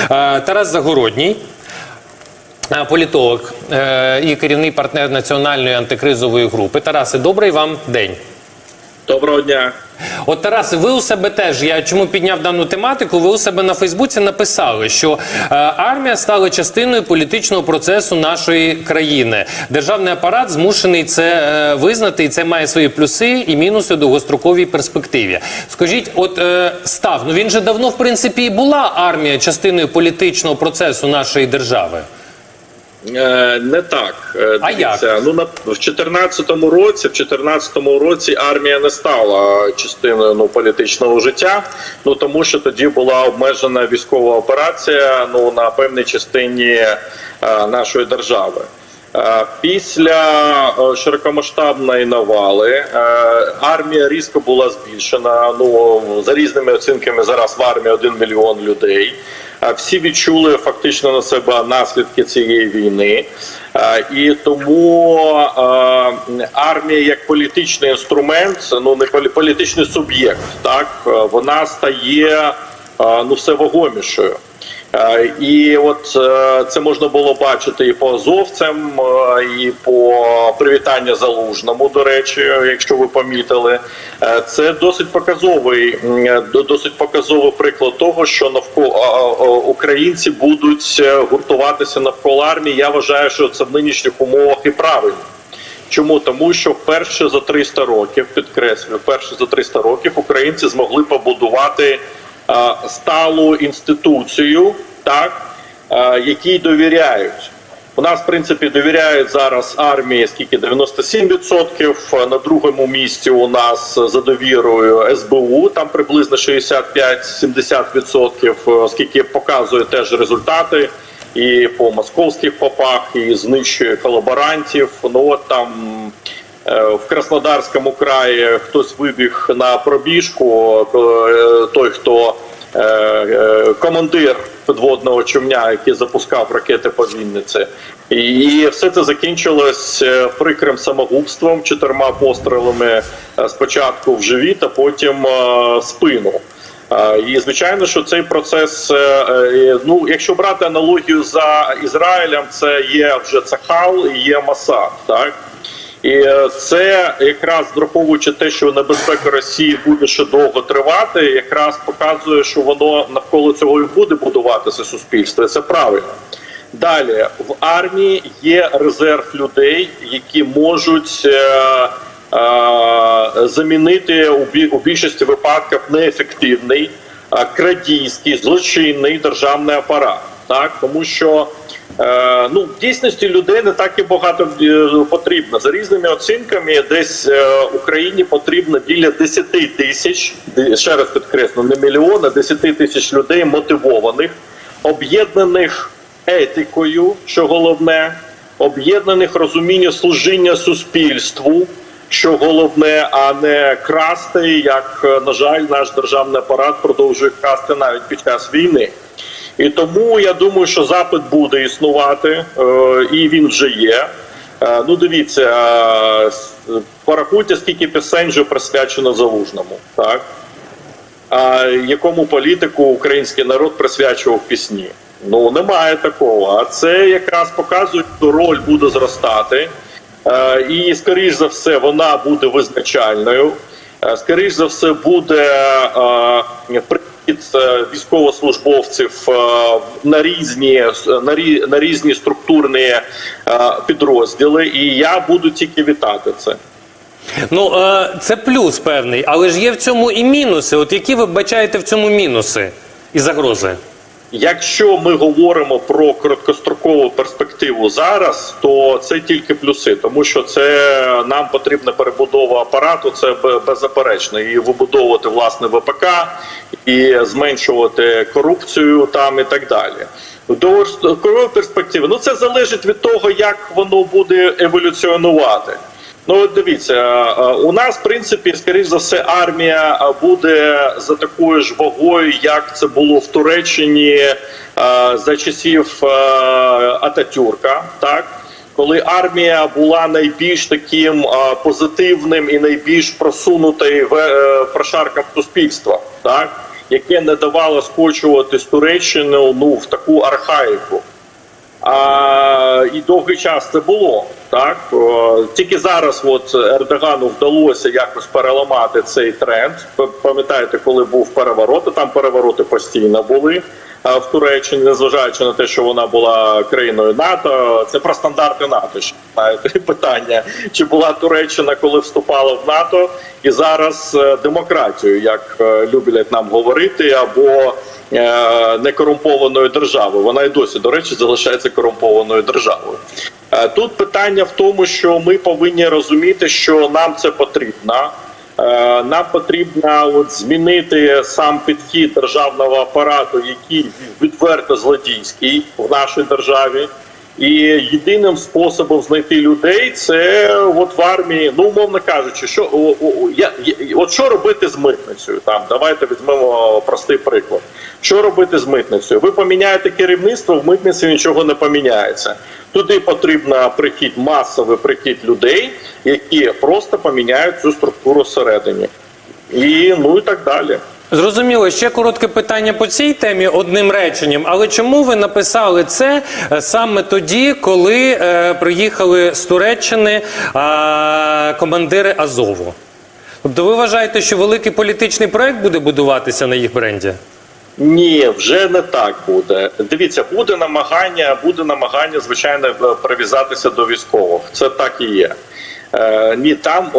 Е, Тарас Загородній. е, Політолог е, і керівний партнер національної антикризової групи. Тарасе, добрий вам день. Доброго дня. От Тарасе, ви у себе теж. Я чому підняв дану тематику? Ви у себе на Фейсбуці написали, що е, армія стала частиною політичного процесу нашої країни. Державний апарат змушений це е, визнати, і це має свої плюси і мінуси у довгостроковій перспективі. Скажіть, от е, став, ну він же давно, в принципі, і була армія частиною політичного процесу нашої держави. Е, не так. Е, А дивіться, Ну на в 14-му році, в 14-му році армія не стала частиною ну, політичного життя. Ну тому що тоді була обмежена військова операція ну на певній частині е, нашої держави. Після широкомасштабної навали армія різко була збільшена. Ну за різними оцінками зараз в армії 1 мільйон людей. Всі відчули фактично на себе наслідки цієї війни, і тому армія як політичний інструмент, ну не полі- політичний суб'єкт, так вона стає ну все вагомішою. Е, І от е, це можна було бачити і по азовцям, е, і по привітання залужному. До речі, якщо ви помітили, це досить показовий, досить показовий приклад того, що навколо українці будуть гуртуватися навколо армії. Я вважаю, що це в нинішніх умовах і правильно. Чому тому, що вперше за 300 років, підкреслюю, вперше за 300 років українці змогли побудувати сталу інституцію, так е, якій довіряють. У нас, в принципі, довіряють зараз армії скільки 97%, На другому місці у нас за довірою СБУ, там приблизно 65-70%, оскільки показує теж результати і по московських попах, і знищує колаборантів. Ну от там е, в Краснодарському краї хтось вибіг на пробіжку, е, той, хто е, е, командир підводного човня, який запускав ракети по Вінниці. І, все це закінчилось е, прикрим самогубством, чотирма пострілами е, спочатку в живіт, а потім е, спину. Е, І звичайно, що цей процес, е, е, ну якщо брати аналогію за Ізраїлем, це є вже Цахал і є Масад, так. І е, це якраз враховуючи те, що небезпека Росії буде ще довго тривати, якраз показує, що воно навколо цього і буде будуватися суспільство. Це правильно. Далі в армії є резерв людей, які можуть е, е, замінити у, бі, у більшості випадків неефективний, е, крадійський, злочинний державний апарат. Так, тому що ну, в дійсності людей не так і багато е, потрібно. За різними оцінками, десь е, Україні потрібно біля 10 тисяч, ще раз підкреслю, не мільйон, а 10 тисяч людей мотивованих, об'єднаних етикою, що головне, об'єднаних розумінням служіння суспільству. Що головне, а не красти, як е, на жаль, наш державний апарат продовжує красти навіть під час війни. І тому я думаю, що запит буде існувати, е, і він вже є. Е, Ну, дивіться, е, порахуйте, скільки пісень вже присвячено залужному, так? А якому політику український народ присвячував пісні? Ну немає такого. А це якраз показує, що роль буде зростати, і скоріш за все вона буде визначальною. Скоріш за все буде прихід е, військовослужбовців е, на різні на, різні структурні е, підрозділи, і я буду тільки вітати це. Ну це плюс певний, але ж є в цьому і мінуси. От які ви бачаєте в цьому мінуси і загрози? Якщо ми говоримо про короткострокову перспективу зараз, то це тільки плюси, тому що це нам потрібна перебудова апарату, це беззаперечно, і вибудовувати власне ВПК, і зменшувати корупцію там і так далі. Довгостроковій перспективі ну це залежить від того, як воно буде еволюціонувати. Ну, от дивіться, е, у нас, в принципі, скоріш за все, армія е, буде за такою ж вагою, як це було в Туреччині е, за часів е, Ататюрка, так? Коли армія була найбільш таким е, позитивним і найбільш просунутою в е, суспільства, так? Яке не давало скочуватись Туреччину ну в таку архаїку. А, і довгий час це було так. Тільки зараз, от Ердогану вдалося якось переламати цей тренд. Пам'ятаєте, коли був переворот, там перевороти постійно були в Туреччині, незважаючи на те, що вона була країною НАТО. Це про стандарти НАТО. ще, питання, чи була Туреччина, коли вступала в НАТО, і зараз е, демократію, як е, люблять нам говорити, або е, некорумпованою державою. Вона і досі, до речі, залишається корумпованою державою. Тут питання в тому, що ми повинні розуміти, що нам це потрібно. Е, Нам потрібно от змінити сам підхід державного апарату, який відверто злодійський в нашій державі. І єдиним способом знайти людей це от в армії, ну умовно кажучи, що о, о, я, от що робити з митницею? Там давайте візьмемо простий приклад. Що робити з митницею? Ви поміняєте керівництво, в митниці нічого не поміняється. Туди потрібно прихід, масовий прихід людей, які просто поміняють цю структуру всередині. І ну і так далі. Зрозуміло, ще коротке питання по цій темі одним реченням. Але чому ви написали це е, саме тоді, коли е, приїхали з Туреччини е, командири Азову? Тобто ви вважаєте, що великий політичний проект буде будуватися на їх бренді? Ні, вже не так буде. Дивіться, буде намагання, буде намагання, звичайно, прив'язатися до військових. Це так і є. Е, ні, там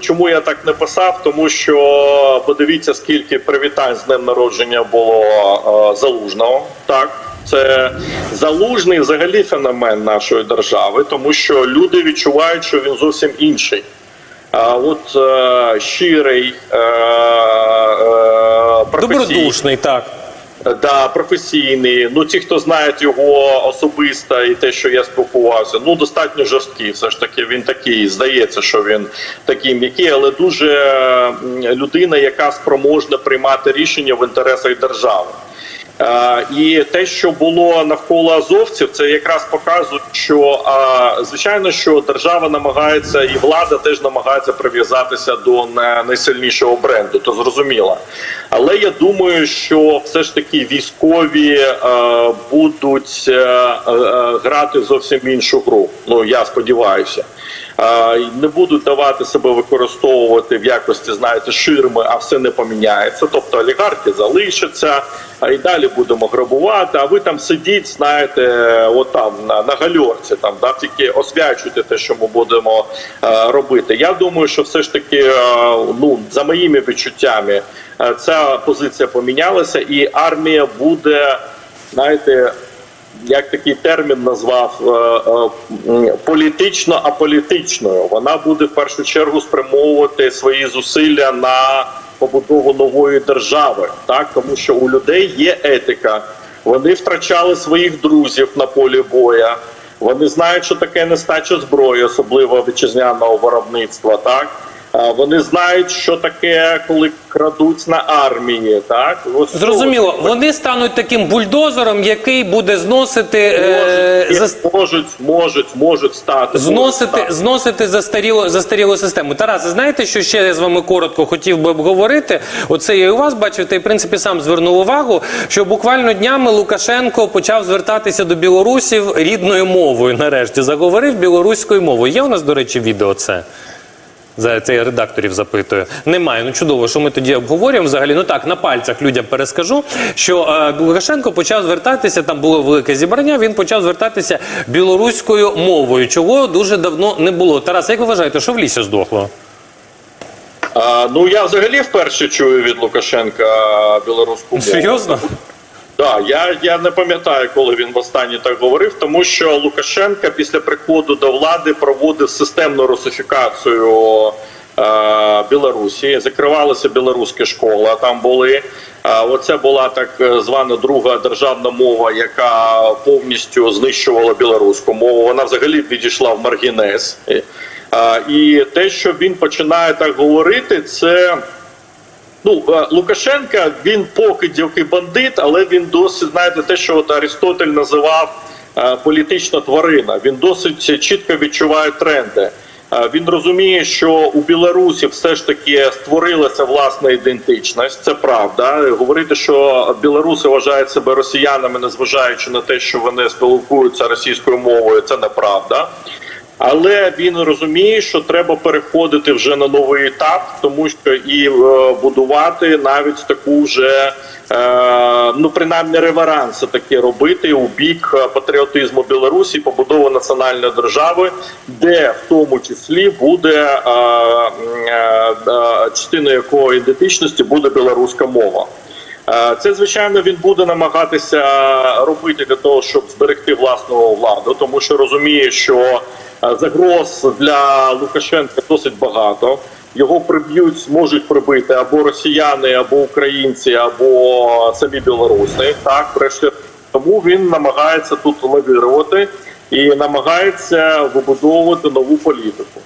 чому я так не писав? Тому що подивіться, скільки привітань з днем народження було е, залужного. Так, це залужний взагалі феномен нашої держави, тому що люди відчувають, що він зовсім інший. А от е, щирий, е, е, Добродушний, так. Да, професійний. Ну ті, хто знають його особисто і те, що я спілкувався, ну достатньо жорсткий. Все ж таки, він такий. Здається, що він такий м'який, але дуже людина, яка спроможна приймати рішення в інтересах держави. І те, що було навколо азовців, це якраз показує, що звичайно, що держава намагається і влада теж намагається прив'язатися до найсильнішого бренду, то зрозуміло. Але я думаю, що все ж таки військові будуть е, е, грати зовсім іншу гру. Ну я сподіваюся. Не будуть давати себе використовувати в якості, знаєте, ширми, а все не поміняється. Тобто олігархи залишаться, а і далі будемо грабувати. А ви там сидіть, знаєте, от там на, на гальорці, там да, тільки освячуйте те, що ми будемо е, робити. Я думаю, що все ж таки, е, ну за моїми відчуттями, е, ця позиція помінялася, і армія буде, знаєте як такий термін назвав е, е, політично аполітичною. Вона буде в першу чергу спрямовувати свої зусилля на побудову нової держави, так тому що у людей є етика. Вони втрачали своїх друзів на полі боя. Вони знають, що таке нестача зброї, особливо вітчизняного виробництва. Так вони знають, що таке, коли крадуть на армії. Так Ось Зрозуміло, вони стануть таким бульдозером, який буде зносити е, можуть, зас- можуть, можуть, можуть стати. можуть Зносити, стати. зносити застарілу, застарілу систему. Тарас, знаєте, що ще я з вами коротко хотів би обговорити? Оце я і у вас бачив, та й в принципі сам звернув увагу, що буквально днями Лукашенко почав звертатися до білорусів рідною мовою. Нарешті заговорив білоруською мовою. Є у нас, до речі, відео це. За це я редакторів запитую. Немає. Ну чудово, що ми тоді обговорюємо. Взагалі, ну так на пальцях людям перескажу, що е, Лукашенко почав звертатися. Там було велике зібрання. Він почав звертатися білоруською мовою, чого дуже давно не було. Тарас, як ви вважаєте, що в лісі здохло? А, ну я взагалі вперше чую від Лукашенка білоруську мову. Серйозно? Да, я, я не пам'ятаю, коли він востаннє так говорив, тому що Лукашенка після приходу до влади проводив системну русифікацію е, Білорусі. Закривалися білоруські школи, а там були. А оце була так звана друга державна мова, яка повністю знищувала білоруську мову. Вона взагалі відійшла в маргінез. А, і те, що він починає так говорити, це. Ну, е, Лукашенка він покидівки бандит, але він досить знаєте, те, що от Аристотель називав е, політична тварина. Він досить чітко відчуває тренди. Е, Він розуміє, що у Білорусі все ж таки створилася власна ідентичність. Це правда. Говорити, що білоруси вважають себе росіянами, незважаючи на те, що вони спілкуються російською мовою, це неправда. Але він розуміє, що треба переходити вже на новий етап, тому що і е, будувати навіть таку вже е, ну принаймні реверанси такі робити у бік е, патріотизму Білорусі, побудови національної держави, де в тому числі буде частиною якої ідентичності буде білоруська мова. Е, Це звичайно він буде намагатися робити для того, щоб зберегти власну владу, тому що розуміє, що е, загроз для Лукашенка досить багато. Його приб'ють, зможуть прибити або росіяни, або українці, або самі білоруси. Так, врешті тому він намагається тут лавірувати і намагається вибудовувати нову політику.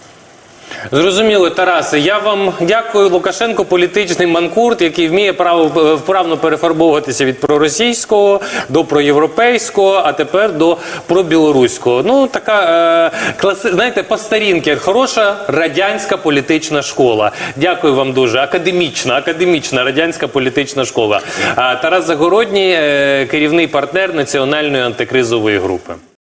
Зрозуміло, Тарасе. Я вам дякую. Лукашенко політичний манкурт, який вміє право вправно перефарбовуватися від проросійського до проєвропейського, а тепер до пробілоруського. Ну така е, класи, знаєте, по старінки, хороша радянська політична школа. Дякую вам дуже. Академічна, академічна радянська політична школа. Тарас Загородній, е, керівний партнер національної антикризової групи.